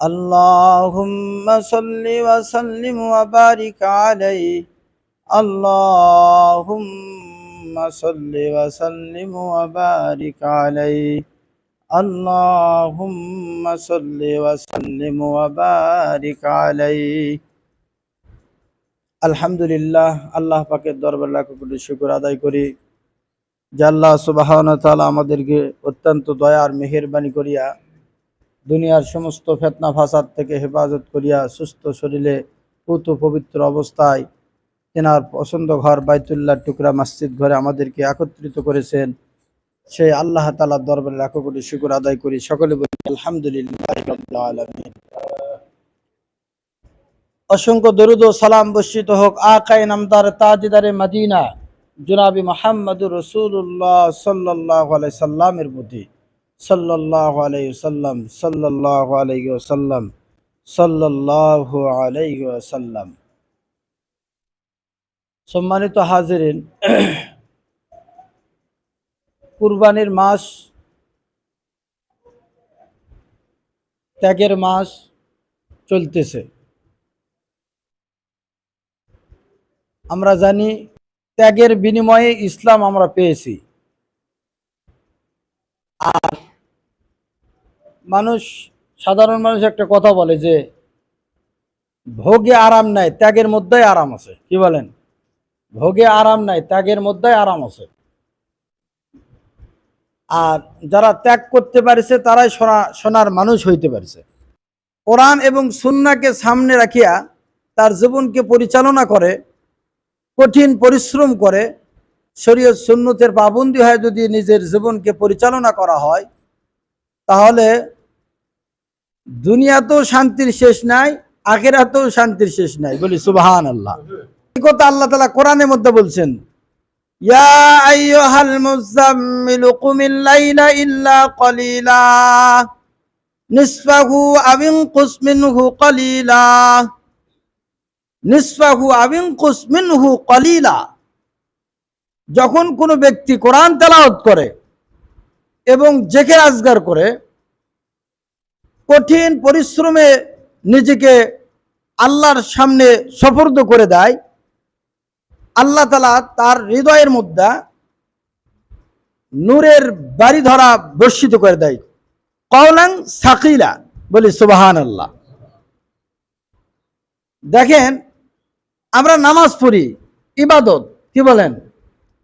اللهم صل وسلم وبارك عليه اللهم صل وسلم وبارك عليه اللهم صل وسلم وبارك عليه আলহামদুলিল্লাহ আল্লাহ পাকের দরবার লাখ কোটি শুকর আদায় করি যে আল্লাহ সুবাহ আমাদেরকে অত্যন্ত দয়ার মেহেরবানি করিয়া দুনিয়ার সমস্ত ফেতনা ফাসাদ থেকে হেফাজত করিয়া সুস্থ শরীরে পুত পবিত্র অবস্থায় তেনার পছন্দ ঘর বাইতুল্লাহ টুকরা মসজিদ ঘরে আমাদেরকে একত্রিত করেছেন। সেই আল্লাহ তালার দরবারে লাখো কোটি শুকুর আদায় করি। সকলে বলি, আলহামদুলিল্লাহ অসংখ্য দরুদ সালাম বর্ষিত হোক আকাই নামদার তাজদারে মদিনা, জুনাবি মোহাম্মদুর রসুল্লাহ সাল্লাহ সাল্লামের প্রতি। সাল্লাহ আলাই সাল্লাম সাল্লাহ আলাই সাল্লাম সাল্লাহ আলাই সাল্লাম সম্মানিত হাজিরিন, কুরবানির মাস, ত্যাগের মাস চলতেছে। আমরা জানি ত্যাগের বিনিময়ে ইসলাম আমরা পেয়েছি। আর মানুষ, সাধারণ মানুষ একটা কথা বলে যে, ভোগে আরাম নাই, ত্যাগের মধ্যেই আরাম আছে। কি বলেন? ভোগে আরাম নাই, ত্যাগের মধ্যেই আরাম আছে। আর যারা ত্যাগ করতে পারছে, তারাই সোনা, সোনার মানুষ হইতে পারছে। কোরআন এবং সুন্নাকে সামনে রাখিয়া তার জীবনকে পরিচালনা করে, কঠিন পরিশ্রম করে, শরীয়ত সুন্নতের পাবন্দি হয় যদি নিজের জীবনকে পরিচালনা করা হয়, তাহলে দুনিয়াতেও শান্তির শেষ নাই, আখেরাতেও শান্তির শেষ নাই। বলি সুবাহান আল্লাহ এই কথা আল্লাহ তালা কোরআনের মধ্যে বলছেন যখন কোনো ব্যক্তি কোরআন তেলাওয়াত করে এবং জেকে আজগার করে কঠিন পরিশ্রমে নিজেকে আল্লাহর সামনে সফর্দ করে দেয়, আল্লাহ তালা তার হৃদয়ের মধ্যে নূরের বাড়ি ধরা বর্ষিত করে দেয়। কওলাং সাকিলা বলি সুবাহান আল্লাহ দেখেন, আমরা নামাজ পড়ি, ইবাদত, কি বলেন?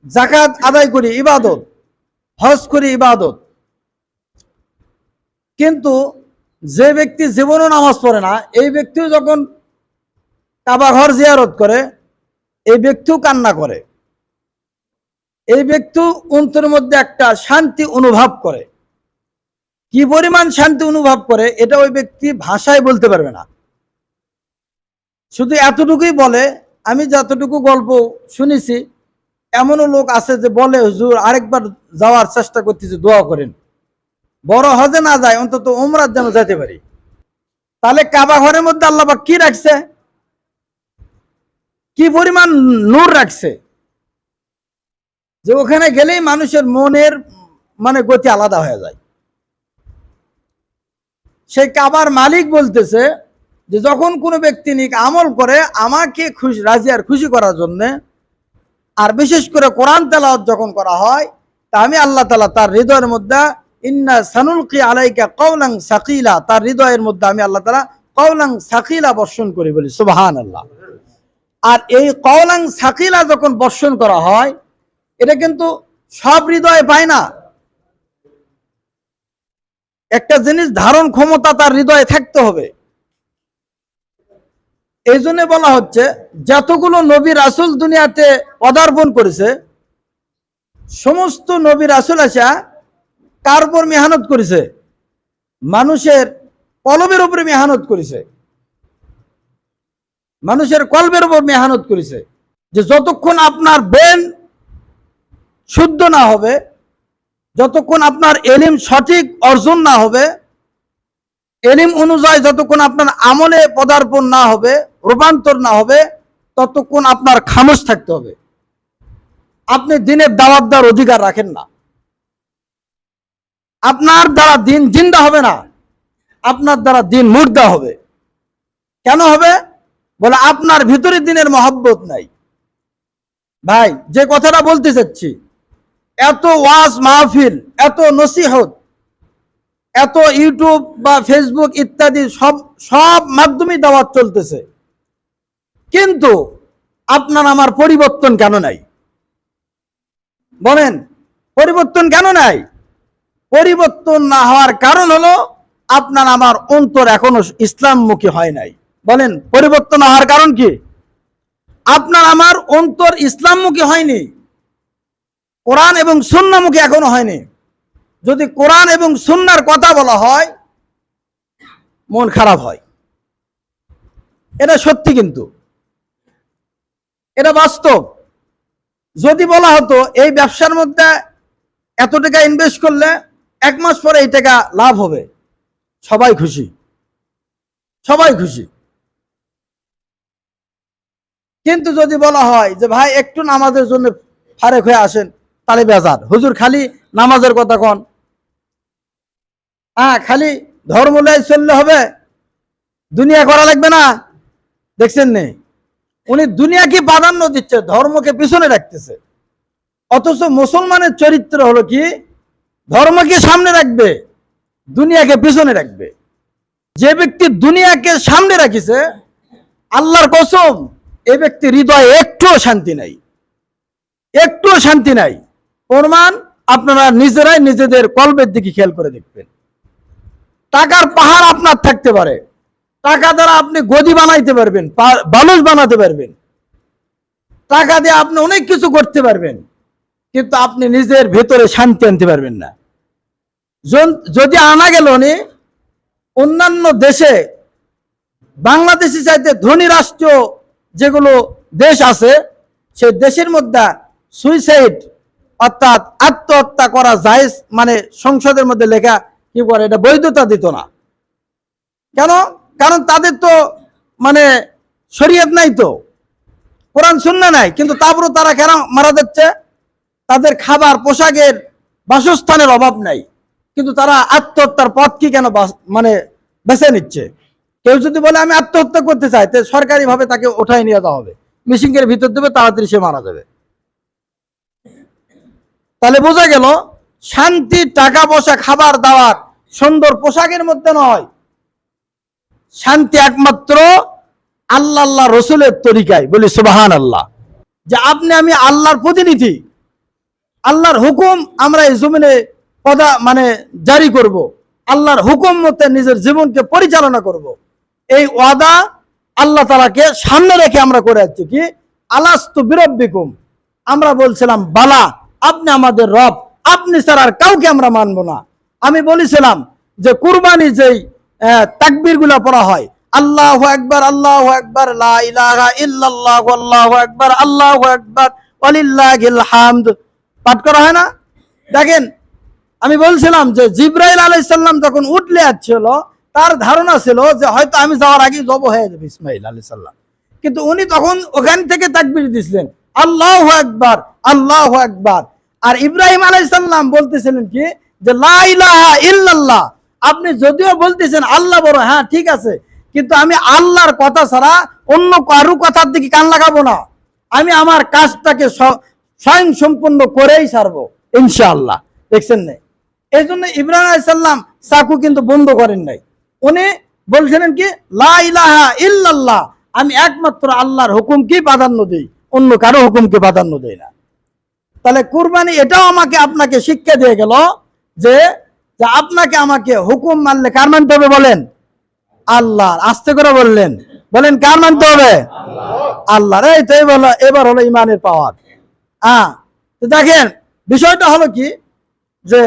জাকাত আদায় করি, ইবাদত, হজ করি, ইবাদত। কিন্তু যে ব্যক্তি জীবনও নামাজ পড়ে না, এই ব্যক্তিও যখন কাবা ঘর জিয়ারত করে, এই ব্যক্তিও কান্না করে। এই ব্যক্তিও অন্তরের মধ্যে একটা শান্তি অনুভব করে। কি পরিমাণ শান্তি অনুভব করে, এটা ওই ব্যক্তি ভাষায় বলতে পারবে না। শুধু এতটুকুই বলে, আমি যতটুকু গল্প শুনেছি, এমনও লোক আছে যে বলে, হুজুর, আরেকবার যাওয়ার চেষ্টা করতেছে, দোয়া করেন। বড় হজে না যায়, অন্তত ওমরাত যেন যেতে পারি। তাহলে কাবা ঘরের মধ্যে আল্লাহ কি রাখছে? কি পরিমাণ নূর রাখছে? যে ওখানে গেলেই মানুষের মনের মানে গতি আলাদা হয়ে যায়। সেই কাবার মালিক বলতেছে যে, যখন কোনো ব্যক্তি নিক আমল করে, আমাকে খুশি রাজি আর খুশি করার জন্য, আর বিশেষ করে কোরআন তেলাওয়াত যখন করা হয়, তা আমি আল্লাহ তালা তার হৃদয়ের মধ্যে ইন্না সানুলকি আলাইকা কৌলাং সাকিলা। তার হৃদয়ের মধ্যে আমি আল্লাহ তালা কৌলাং সাকিলা বর্ষণ করি বলি সুবাহান আল্লাহ আর এই কৌলাং সাকিলা যখন বর্ষণ করা হয়, এটা কিন্তু সব হৃদয়ে পায় না। একটা জিনিস ধারণ ক্ষমতা তার হৃদয়ে থাকতে হবে। এই জন্য বলা হচ্ছে, যতগুলো নবী রাসুল দুনিয়াতে পদার্পণ করেছে, সমস্ত নবী রাসুল আসা কার উপর মেহনত করেছে? মানুষের কলবের উপরে মেহনত করেছে। মানুষের কলবের উপর মেহনত করেছে যে যতক্ষণ আপনার ব্রেন শুদ্ধ না হবে, যতক্ষণ আপনার এলিম সঠিক অর্জন না হবে, এলিম অনুযায়ী যতক্ষণ আপনার আমলে পদার্পণ না হবে, রূপান্তর না হবে, ততক্ষণ আপনার খামোশ থাকতে হবে। আপনি দিনের দেওয়ার অধিকার রাখেন না। আপনার দ্বারা দিন জিন্দা হবে না। আপনার দ্বারা দিন মুর্দা হবে। কেন হবে? বলে আপনার ভিতরে দিনের মহব্বত নাই। ভাই, যে কথাটা বলতে চাচ্ছি, এত ওয়াজ মাহফিল, এত নসিহত, এত ইউটিউব বা ফেসবুক ইত্যাদি সব সব মাধ্যমে দাওয়াত চলতেছে। কিন্তু আপনার আমার পরিবর্তন কেন নাই? বলেন, পরিবর্তন কেন নাই? পরিবর্তন না হওয়ার কারণ হলো আপনার আমার অন্তর এখনও ইসলামমুখী হয় নাই। বলেন, পরিবর্তন হওয়ার কারণ কি? আপনার আমার অন্তর ইসলামমুখী হয়নি, কোরআন এবং সুন্নামুখী এখনও হয়নি। যদি কোরআন এবং সুন্নার কথা বলা হয়, মন খারাপ হয়। এটা সত্যি কিন্তু। এটা বাস্তব। যদি বলা হতো, এই ব্যবসার মধ্যে এত টাকা ইনভেস্ট করলে এক মাস পরে এই টাকা লাভ হবে। সবাই খুশি। সবাই খুশি। কিন্তু যদি বলা হয় যে, ভাই, একটু নামাজের জন্য ফারেক হয়ে আসেন, তাহলে বেজার। হুজুর, খালি নামাজের কথা কন। হ্যাঁ খালি ধর্ম লাই চললে হবে। দুনিয়া করা লাগবে না। দেখছেন নে, উনি দুনিয়াকে প্রাধান্য দিচ্ছে, ধর্মকে পিছনে রাখতেছে। অথচ মুসলমানের চরিত্র হলো কি? ধর্মকে সামনে রাখবে, দুনিয়াকে পিছনে রাখবে। যে ব্যক্তি দুনিয়াকে সামনে রাখিছে, আল্লাহর কসম, এ ব্যক্তি হৃদয়ে একটুও শান্তি নাই। একটুও শান্তি নাই। প্রমাণ আপনারা নিজেরাই নিজেদের কল্পের দিকে খেয়াল করে দেখবেন। টাকার পাহাড় আপনার থাকতে পারে। টাকা দ্বারা আপনি গদি বানাইতে পারবেন বালুস বানাতে পারবেন। টাকা দিয়ে আপনি অনেক কিছু করতে পারবেন। কিন্তু আপনি নিজের ভেতরে শান্তি আনতে পারবেন না। যদি আনা গেল অন্যান্য দেশে, বাংলাদেশি চাইতে ধনী রাষ্ট্র যেগুলো দেশ আছে সেই দেশের মধ্যে সুইসাইড অর্থাৎ আত্মহত্যা করা জায়েজ মানে সংসদের মধ্যে লেখা কি করে এটা বৈধতা দিত না। কেন? কারণ তাদের তো মানে শরীয়ত নাই তো। কোরআন শূন্য নাই, কিন্তু তারপরও তারা কেন মারা যাচ্ছে? তাদের খাবার পোশাকের বাসস্থানের অভাব নাই। কিন্তু তারা আত্মহত্যার পথ কি কেন মানে বেছে নিচ্ছে? কেউ যদি বলে, আমি আত্মহত্যা করতে চাই তো সরকারিভাবে তাকে ওঠাই নিয়ে যাওয়া হবে। মিশিংয়ের ভিতর দেবে, তাড়াতাড়ি সে মারা যাবে। তাহলে বোঝা গেল, শান্তি টাকা পয়সা খাবার দাবার সুন্দর পোশাকের মধ্যে নয়। শান্তি একমাত্র আল্লাহ আল্লাহ রসুলের তরিকায়। বলি সুবাহান আল্লাহ যে আপনি, আমি আল্লাহর প্রতিনিধি। আল্লাহর হুকুম আমরা এই জমিনে পদা মানে জারি করব। আল্লাহর হুকুম মতে নিজের জীবনকে পরিচালনা করব। এই ওয়াদা আল্লাহ তালাকে সামনে রেখে আমরা করে যাচ্ছি কি আলাস্তু বিরব্বিকুম আমরা বলছিলাম, বালা, আপনি আমাদের রব, আপনি ছাড়া আর কাউকে আমরা মানবো না আমি বলেছিলাম যে কুরবানি যেই তাকবিরগুলা পড়া হয়, আল্লাহ একবার আল্লাহ একবার লা ইলাহা ইল্লাল্লাহ একবার আল্লাহু একবার পাঠ করা হয় না? দেখেন, আমি বলছিলাম যে জিব্রাইল আলাইসাল্লাম যখন উঠলে যাচ্ছিল তার ধারণা ছিল যে হয়তো আমি যাওয়ার আগে জব হয়ে যাবে ইসমাইল আলাইসাল্লাম কিন্তু উনি তখন ওখান থেকে তাকবির দিছিলেন, আল্লাহ একবার আল্লাহ একবার আর ইব্রাহিম আলাইসাল্লাম বলতেছিলেন কি, যে ইল্লাল্লাহ। আপনি যদিও বলতেছেন আল্লাহ বড় হ্যাঁ ঠিক আছে, কিন্তু আমি আল্লাহর কথা ছাড়া অন্য কারু কথার দিকে কান লাগাবো না। আমি আমার কাজটাকে স্বয়ং সম্পূর্ণ করেই ছাড়বো ইনশাআল্লাহ। দেখছেন না এই জন্য ইব্রাহিম আলাইসাল্লাম চাকু কিন্তু বন্ধ করেন নাই। উনি বলছিলেন কি, লা ইলাহা ইল্লাল্লাহ আমি একমাত্র আল্লাহর হুকুমকেই প্রাধান্য দিই, অন্য কারও হুকুমকে প্রাধান্য দেই না। তাহলে কুরবানি এটাও আমাকে আপনাকে শিক্ষা দিয়ে গেল যে আপনাকে আমাকে হুকুম মানলে কার মানতে হবে বলেন? আল্লাহ আস্তে করে বললেন। বলেন কার মানতে হবে? আল্লাহ এই তো হলো এবার হলো ইমানের পাওয়ার। দেখেন, বিষয়টা হলো কি যে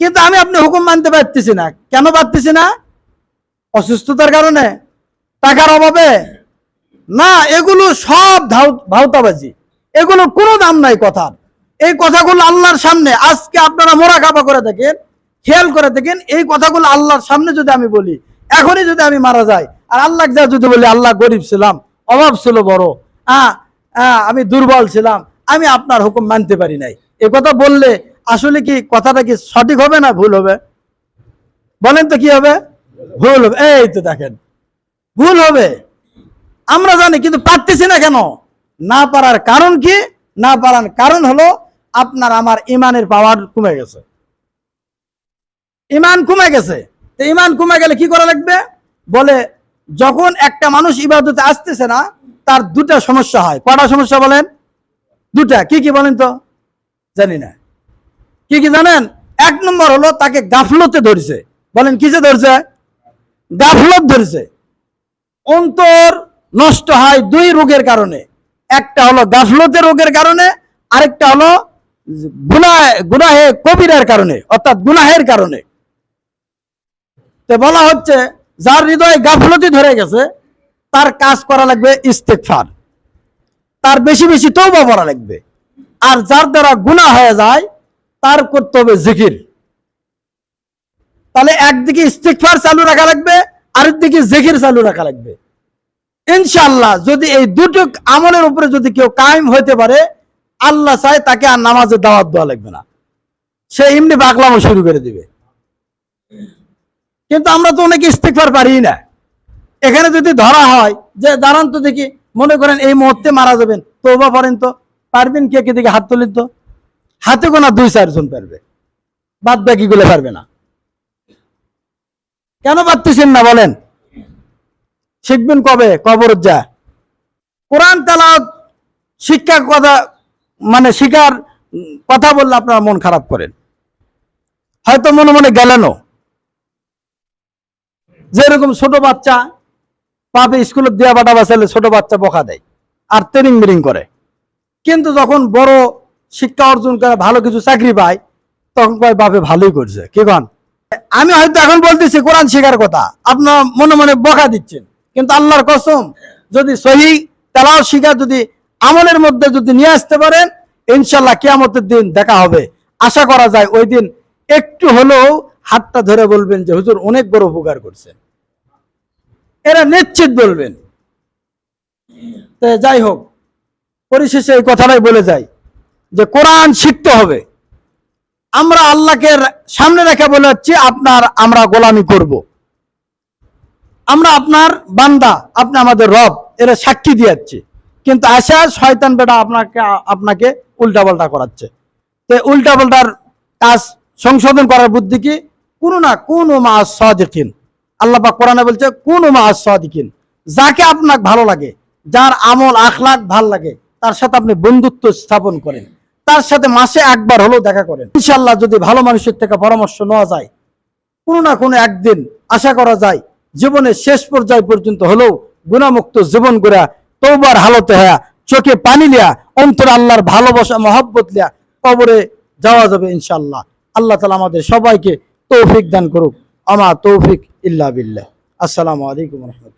কিন্তু আমি আপনি হুকুম মানতে পারতেছি না। কেন পারতেছি না? অসুস্থতার কারণে, টাকার অভাবে। না, এগুলো সব ভাউতাবাজি। এগুলো কোনো দাম নাই কথার। এই কথাগুলো আল্লাহর সামনে, আজকে আপনারা মোরা কাপা করে দেখেন খেয়াল করে দেখেন এই কথাগুলো আল্লাহর সামনে যদি আমি বলি, এখনই যদি আমি মারা যাই, আর আল্লাহ যা যদি বলি, আল্লাহ গরিব ছিলাম, অভাব ছিল বড়। হ্যাঁ আমি দুর্বল ছিলাম, আমি আপনার হুকুম মানতে পারি নাই। এ কথা বললে আসলে কি কথাটা কি সঠিক হবে না ভুল হবে? বলেন তো কি হবে? ভুল হবে। এই তো দেখেন, ভুল হবে। আমরা জানি, কিন্তু পারতেছি না কেন? না পারার কারণ কি? না পারার কারণ হলো আপনার আমার ইমানের পাওয়ার কমে গেছে। ইমান কমে গেছে। তো ইমান কমে গেলে কি করা লাগবে? বলে, যখন একটা মানুষ ইবাদতে আসতেছে না তার দুটা সমস্যা হয়। কটা সমস্যা বলেন? দুটা। কি কি বলেন তো? জানি না। কি কি জানেন? এক নম্বর হলো তাকে গাফলতে ধরেছে। বলেন, কিসে ধরছে? গাফলত ধরেছে। অন্তর নষ্ট হয় দুই রোগের কারণে। একটা হলো গাফলতের রোগের কারণে, আরেকটা হলো গুনাহে কবিরের কারণে, অর্থাৎ গুনাহের কারণে। তো বলা হচ্ছে, যার হৃদয়ে গাফলতি ধরে গেছে তার কাজ করা লাগবে ইস্তেকফার তার বেশি বেশি তৌবা করা লাগবে। আর যার দ্বারা গুনাহ হয়ে যায়, তার করতে হবে জিকির। তাহলে একদিকে ইস্তেকফার চালু রাখা লাগবে, আরেকদিকে জিকির চালু রাখা লাগবে। ইনশাআল্লাহ যদি এই দুটো আমলের উপরে যদি কেউ কায়েম হইতে পারে, আল্লাহ চায় তাকে আর নামাজের দাওয়াত দেওয়া লাগবে না। সে এমনি বাকলামো শুরু করে দিবে। কিন্তু আমরা তো অনেকে ইস্তেকফার পারি না। এখানে যদি ধরা হয়, যে দাঁড়ান তো দেখি, মনে করেন এই মুহূর্তে মারা যাবেন তৌবা করেন তো, পারবেন কে কে দিকে হাত তোলেন তো? হাতে গোনা দুই চারজন পারবে, বাদ বাকি গুলো পারবে না। কেন পারতেছেন না বলেন? শিখবেন কবে? কবর যা। কোরআন তালাওয়াত শিক্ষা কথা মানে শিকার কথা বললে আপনারা মন খারাপ করেন। হয়তো মনে মনে গেলেনও। যেরকম ছোট বাচ্চা পাপে স্কুলে দেওয়া বাটা বাঁচালে ছোট বাচ্চা বকা দেয় আর ট্রেনিং মিরিং করে। কিন্তু যখন বড় শিক্ষা অর্জন করে, ভালো কিছু চাকরি পায়, তখন কয়, বাপে ভালোই করছে। কি কন? আমি হয়তো এখন বলতেছি, কোরআন শেখার কথা। আপনার মনে মনে বকা দিচ্ছেন। কিন্তু আল্লাহর কসম, যদি সহি তালাও শিখা যদি আমলের মধ্যে যদি নিয়ে আসতে পারেন ইনশাল্লাহ কেয়ামতের দিন দেখা হবে। আশা করা যায়, ওই দিন একটু হলেও হাতটা ধরে বলবেন যে, হুজুর, অনেক বড় উপকার করছেন। এরা নিশ্চিত বলবেন। যাই হোক, পরিশেষে এই কথাটাই বলে যাই যে কোরআন শিখতে হবে। আমরা আল্লাহকে সামনে রেখে বলে হচ্ছে আপনার আমরা গোলামি করব। আমরা আপনার বান্দা, আপনি আমাদের রব, এরা সাক্ষী দিয়ে দিয়াচ্ছে কিন্তু আশা, শয়তান বেটা আপনাকে আপনাকে উল্টাপাল্টা করাচ্ছে। তো উল্টাপাল্টার কাজ সংশোধন করার বুদ্ধি কি? কোন না, কোন মা সদিকিন আল্লাহ পাক কোরআনে বলছে, কোন মা সদিকিন। যাকে আপনার ভালো লাগে, যার আমল, আখলাক ভালো লাগে, তার সাথে আপনি বন্ধুত্ব স্থাপন করেন। তার সাথে মাসে একবার হলেও দেখা করেন। ইনশাল্লাহ যদি ভালো মানুষের থেকে পরামর্শ নেওয়া যায়, কোনো না কোনো একদিন আশা করা যায়, জীবনের শেষ পর্যায় পর্যন্ত হলেও গুণামুক্ত জীবন গড়া তৌবার হালতে হয়া, চোখে পানি লিয়া, অন্তর আল্লাহর ভালোবাসা, মহব্বত লিয়া, কবরে যাওয়া যাবে ইনশাল্লাহ আল্লাহ তালা আমাদের সবাইকে তৌফিক দান করুক। আমা তৌফিক। ইল্লা বিল্লাহ আসসালামু আলাইকুম রহমতুল্লাহ